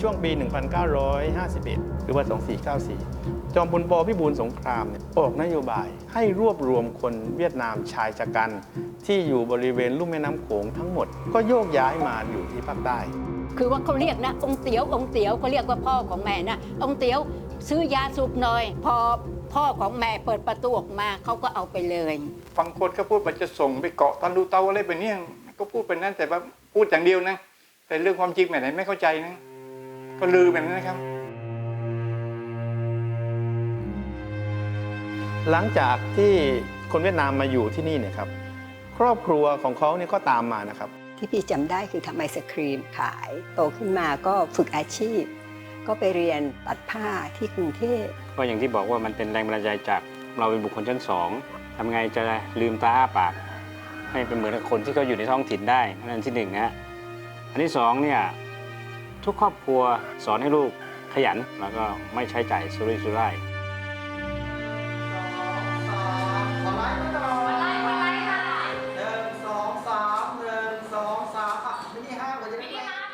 ช่วงปี 1951 หรือว่า 2494 จอมพลปพิบูลสงครามเนี่ยออกนโยบายให้รวบรวมคนเวียดนามชายชะกัน ที่อยู่บริเวณลุ่มแม่น้ำโขงทั้งหมด ก็โยกย้ายมาอยู่ที่ภาคใต้ คือว่าเขาเรียกนะ องค์เตียวองค์เตียวเขาเรียกว่าพ่อของแม่นะองค์เตียวซื้อยาสูบหน่อย พอพ่อของแม่เปิดประตูออกมาเขาก็เอาไปเลยบางคนก็พูดว่าจะส่งไปเกาะตันดูเตาอะไรแบบเนี้ยก็พูดเป็นนั้นแต่ว่าพูดอย่างเดียวนะ แต่เรื่องความจริงแบบไหนไม่เข้าใจนะ ก็ลือแบบนั้นนะครับ หลังจากที่คนเวียดนามมาอยู่ที่นี่เนี่ยครับ ครอบครัวของเขาเนี่ยก็ตามมานะครับ ที่พี่จำได้คือทำไอศครีมขาย โตขึ้นมาก็ฝึกอาชีพ ก็ไปเรียนตัดผ้าที่กรุงเทพก็อย่างที่บอกว่ามันเป็นแรงบันดาลใจจากเราเป็นบุคคลชั้นสองทำไงจะลืมตาอ้าปาก ให้เป็นเหมือนกับคนที่เขาอยู่ในท้องถิ่นได้นั่นที่หนึ่งนะฮะอันที่สองเนี่ย ทุกครอบครัวสอนให้ลูกขยันแล้วก็ไม่ใช้จ่ายสุรุ่ยสุร่ายไม่ได้ห้ามกว่จะไม่ได้ห้าม